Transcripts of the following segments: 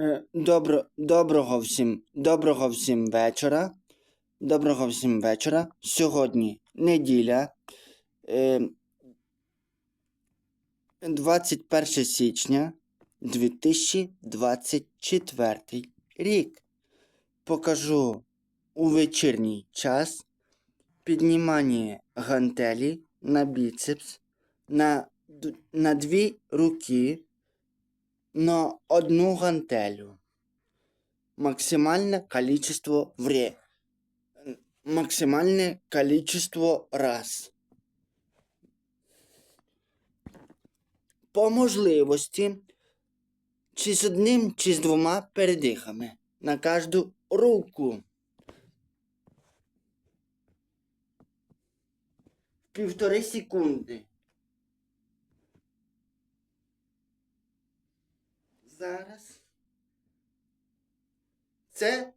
Е, Добро, доброго всім, доброго всім вечора. Доброго всім вечора. Сьогодні неділя. Е, 21 січня 2024 рік. Покажу у вечірній час піднімання гантелі на біцепс на, на дві руки на одну гантелю. Максимальное количество вре... Максимальное количество раз. По можливості, чи з одним, чи з двома передихами на кожну руку. Півтори секунди. Зараз. Це,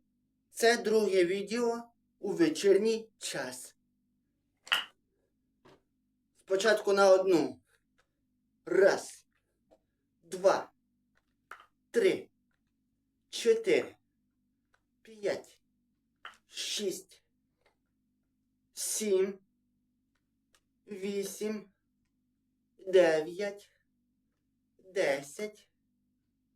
це друге відео у вечірній час. Спочатку на одну. Раз, два, три, чотири, п'ять, шість, сім, вісім, дев'ять, десять,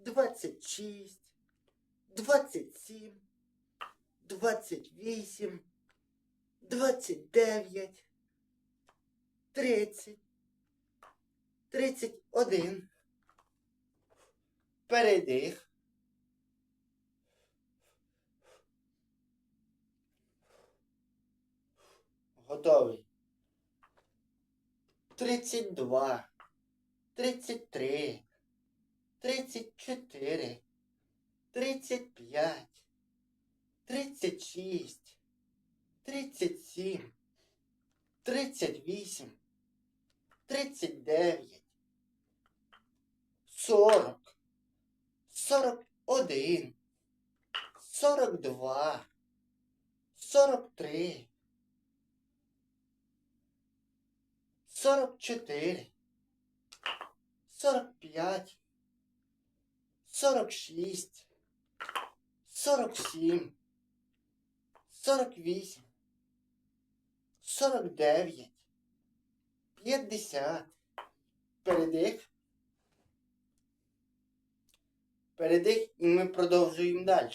три, двадцять чотири, двадцять п'ять, двадцять шість, двадцять сім, двадцять вісім, двадцять дев'ять, тридцять, тридцять один. Передих. Готовий. Тридцять два. Тридцять чотири. Тридцять п'ять. Тридцять шість. Тридцять сім. Тридцять вісім. Тридцять дев'ять. Сорок. Сорок один. Сорок два. Сорок три. Сорок чотири. Сорок п'ять. Сорок шість. Сорок сім. Сорок вісім. Сорок дев'ять. П'ятдесят. Передих. Передих і ми продовжуємо далі.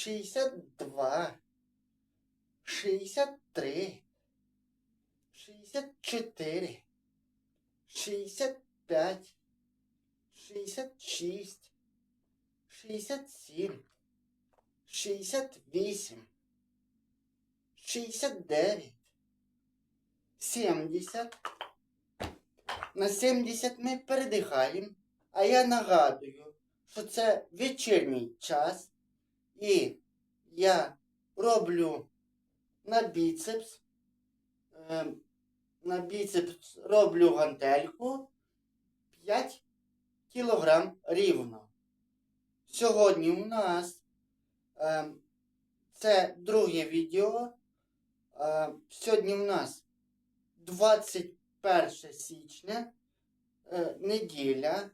62, 63, 64, 65, 66, 67, 68, 69, 70. На 70 ми передихаємо, а я нагадую, що це вечірній час. І я роблю на біцепс. е, на біцепс роблю гантельку 5 кілограм рівно. Сьогодні у нас е, це друге відео. Е, сьогодні у нас 21 січня, неділя.